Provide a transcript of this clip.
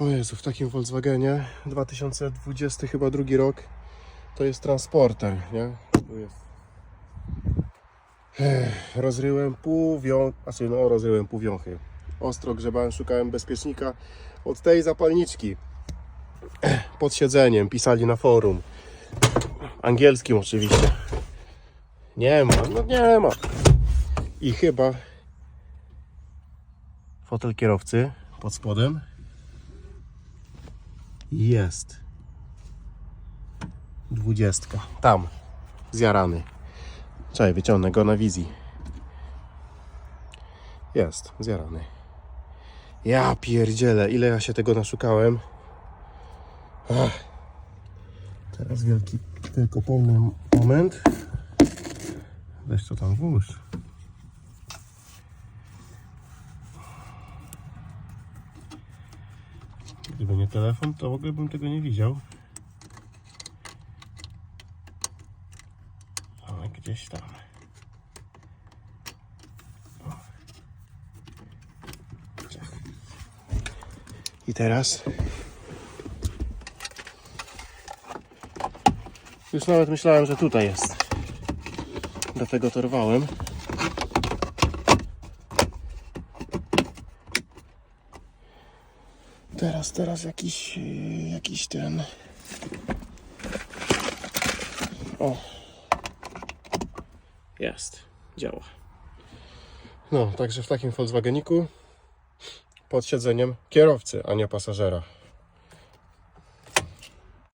O Jezu, w takim Volkswagenie 2020 chyba drugi rok to jest transporter, nie? Jest. Ech, rozryłem pół wią... Znaczy no rozryłem pół wiąchy. Ostro grzebałem, szukałem bezpiecznika od tej zapalniczki. Ech, Pod siedzeniem, pisali na forum. Angielskim oczywiście. Nie ma, no nie ma. I chyba fotel kierowcy pod spodem jest. Dwudziestka. Tam. Zjarany. Czekaj, wyciągnę go na wizji. Jest, zjarany. Ja pierdzielę, ile ja się tego naszukałem. Ach. Teraz wielki, tylko pełny moment. Weź to tam włóż. Gdyby nie telefon, to w ogóle bym tego nie widział. Ale gdzieś tam. I teraz. Już nawet myślałem, że tutaj jest. Dlatego to Teraz, teraz jakiś, yy, jakiś ten. O. Jest. Działa. No, także w takim Volkswageniku pod siedzeniem kierowcy, a nie pasażera.